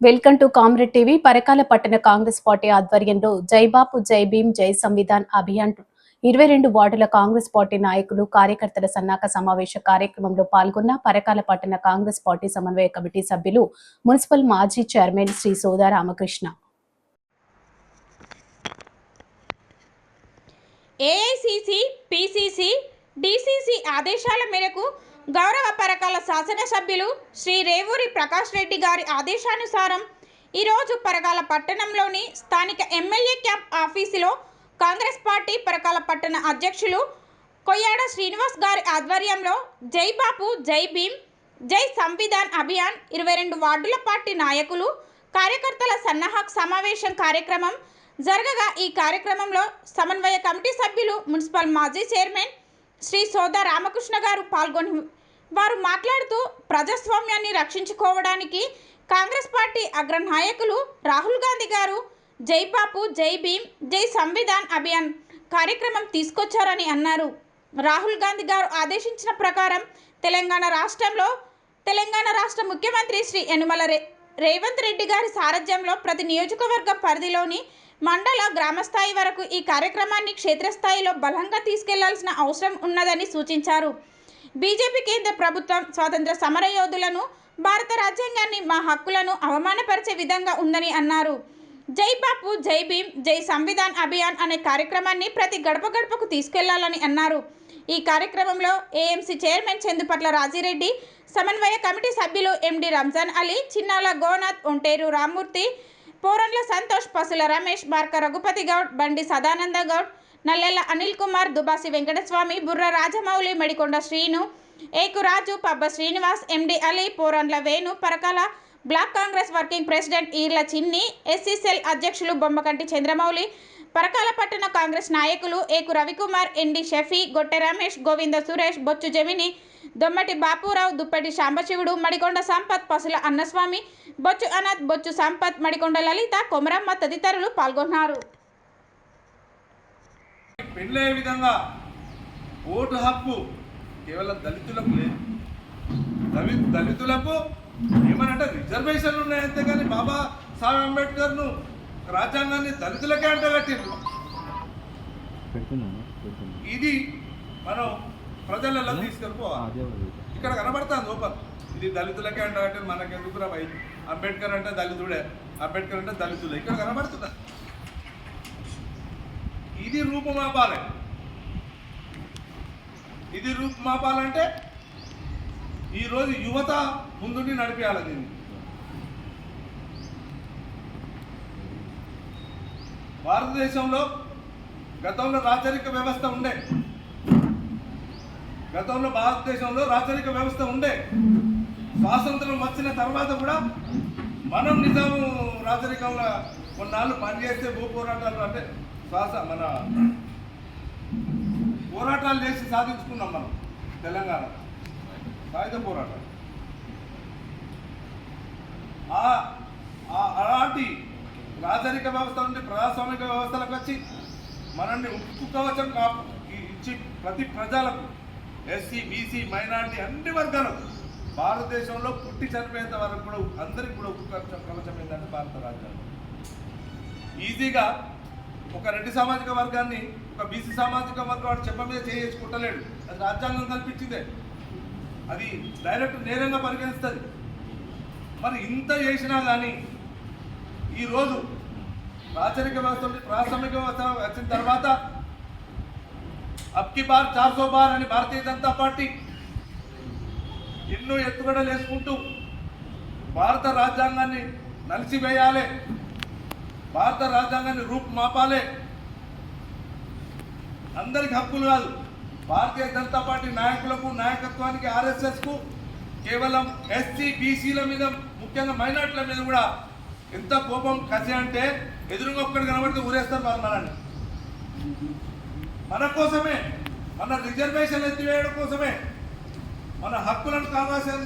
Welcome to comrade TV. Parakala పట్టణ Congress party ఆధ్వర్యంలో జైబాపు జై భీమ్ జై సంవిధాన్ అభియాన్ ఇరవై రెండు వార్డుల కాంగ్రెస్ పార్టీ నాయకులు కార్యకర్తల సన్నాహక సమావేశ కార్యక్రమంలో పాల్గొన్న పరకాల పట్టణ కాంగ్రెస్ పార్టీ సమన్వయ కమిటీ సభ్యులు మున్సిపల్ మాజీ chairman Shri Soda Ramakrishna. AICC PCC DCC ఆదేశాల మేరకు గౌరవ పరకాల శాసనసభ్యులు శ్రీ రేవూరి ప్రకాష్ రెడ్డి గారి ఆదేశానుసారం ఈరోజు పరకాల పట్టణంలోని స్థానిక ఎమ్మెల్యే క్యాంప్ ఆఫీసులో కాంగ్రెస్ పార్టీ పరకాల పట్టణ అధ్యక్షులు కొయ్యాడ శ్రీనివాస్ గారి ఆధ్వర్యంలో జై బాపు జై భీమ్ జై సంవిధాన్ అభియాన్ ఇరవై రెండు వార్డుల పార్టీ నాయకులు కార్యకర్తల సన్నాహక సమావేశం కార్యక్రమం జరగగా ఈ కార్యక్రమంలో సమన్వయ కమిటీ సభ్యులు మున్సిపల్ మాజీ చైర్మన్ శ్రీ సోదా రామకృష్ణ గారు పాల్గొని వారు మాట్లాడుతూ ప్రజాస్వామ్యాన్ని రక్షించుకోవడానికి కాంగ్రెస్ పార్టీ అగ్రనాయకులు రాహుల్ గాంధీ గారు జై బాపు జై భీమ్ జై సంవిధాన్ అభియాన్ కార్యక్రమం తీసుకొచ్చారని అన్నారు. రాహుల్ గాంధీ గారు ఆదేశించిన ప్రకారం తెలంగాణ రాష్ట్రంలో తెలంగాణ రాష్ట్ర ముఖ్యమంత్రి శ్రీ యనుమల రే రేవంత్ రెడ్డి గారి సారథ్యంలో ప్రతి నియోజకవర్గ పరిధిలోని మండల గ్రామస్థాయి వరకు ఈ కార్యక్రమాన్ని క్షేత్రస్థాయిలో బలంగా తీసుకెళ్ళాల్సిన అవసరం ఉన్నదని సూచించారు. బీజేపీ కేంద్ర ప్రభుత్వం స్వాతంత్ర సమరయోధులను భారత రాజ్యాంగాన్ని మా హక్కులను అవమానపరిచే విధంగా ఉందని అన్నారు. జై బాపు జై భీమ్ జై సంవిధాన్ అభియాన్ అనే కార్యక్రమాన్ని ప్రతి గడప గడపకు తీసుకెళ్ళాలని అన్నారు. ఈ కార్యక్రమంలో ఏఎంసీ చైర్మన్ చందుపట్ల రాజిరెడ్డి సమన్వయ కమిటీ సభ్యులు ఎండి రంజాన్ అలీ చిన్నాల గోనాథ్ ఒంటేరు రామ్మూర్తి పోరంల సంతోష్ పసుల రమేష్ మార్క రఘుపతి గౌడ్ బండి Sadananda Goud నల్లెల్ల Anil Kumar Dubasi Venkataswamy Burra Rajamouli Medikonda Srinu Ekuraju Pabba Srinivas MD Ali Porandla Venu Parakala block Congress working president Eerla Chinni SC cell అధ్యక్షులు బొమ్మకంటి చంద్రమౌళి పరకాల పట్టణ కాంగ్రెస్ నాయకులు ఏకు రవికుమార్ ఎండి షఫీ గొట్టె రమేష్ గోవింద సురేష్ బొచ్చు జమిని దొమ్మటి బాపురావు దుప్పటి శాంబశివుడు మడికొండ సంపత్ పసుల అన్నస్వామి బొచ్చు అనాథ్ బొచ్చు సంపత్ మడికొండ లలిత కొమరమ్మ తదితరులు పాల్గొన్నారు. పెళ్ళయ్యే విధంగా ఓటు హక్కు కేవలం దళితులకు లేదు. దళి దళితులకు ఏమనంటే రిజర్వేషన్లు ఉన్నాయంతే కానీ బాబా సాహెబ్ అంబేద్కర్ను రాజ్యాంగాన్ని దళితులకే అంటగట్టిండ్రు ఇది మనం ప్రజలలో తీసుకెళ్ళిపోవాలి. ఇక్కడ కనబడుతుంది ఓపెన్ ఇది దళితులకే అంటగట్టి మనకెందుకు రా అంబేద్కర్ అంటే దళితుడే. అంబేద్కర్ అంటే దళితుడే. ఇక్కడ కనబడుతుంది? ఇది రూపుమాపాలి. ఇది రూపుమాపాలంటే ఈరోజు యువత ముందుండి నడిపేయాలి దీన్ని. భారతదేశంలో గతంలో రాచరిక వ్యవస్థ ఉండే. గతంలో భారతదేశంలో రాచరిక వ్యవస్థ ఉండే. స్వాతంత్రం వచ్చిన తర్వాత కూడా మనం నిజాము రాచరికంలో కొన్నాళ్ళు పనిచేస్తే భూ పోరాటాలు అంటే శ్వాస మన పోరాటాలు చేసి సాధించుకున్నాం మనం తెలంగాణ. సాయుధ పోరాటం. ఆ- అలాంటి రాజరిక వ్యవస్థ నుండి ప్రజాస్వామిక వ్యవస్థలకు వచ్చి మనల్ని ఉక్కు కవచం కాపు ఇచ్చి ప్రతి ప్రజలకు ఎస్సీ బీసీ మైనారిటీ అన్ని వర్గాలకు భారతదేశంలో పుట్టి చనిపోయేంత వరకు కూడా అందరికి కూడా ఉక్కు కవచం కవచం ఏంటంటే భారత రాజ్యాంగం. ఈజీగా ఒక రెడ్డి సామాజిక వర్గాన్ని ఒక బీసీ సామాజిక వర్గం వాడు చెప్ప మీద చేసుకుంటలేడు అది రాజ్యాంగం కల్పించిందే. అది డైరెక్ట్ నేరంగా పరిగణిస్తుంది. మరి ఇంత చేసినా కానీ ఈరోజు ప్రాచరిక వ్యవస్థ ప్రాథమిక వ్యవస్థ వచ్చిన తర్వాత అబ్కి బార్ చార్సో బార్ అని భారతీయ జనతా పార్టీ ఎన్నో ఎత్తుగడలు వేసుకుంటూ భారత రాజ్యాంగాన్ని నలిసివేయాలి భారత రాజ్యాంగాన్ని రూపుమాపాలే. అందరికి హక్కులు కాదు. భారతీయ జనతా పార్టీ నాయకులకు నాయకత్వానికి ఆర్ఎస్ఎస్కు కేవలం ఎస్సీ బీసీల మీద ముఖ్యంగా మైనార్టీల మీద కూడా ఎంత కోపం కసి అంటే ఎదురుగా ఒక్కడు కనబడితే ఊరేస్తారు వాళ్ళు మనల్ని. మన కోసమే మన రిజర్వేషన్ ఎత్తివేయడం కోసమే మన హక్కులను కావాల్సిన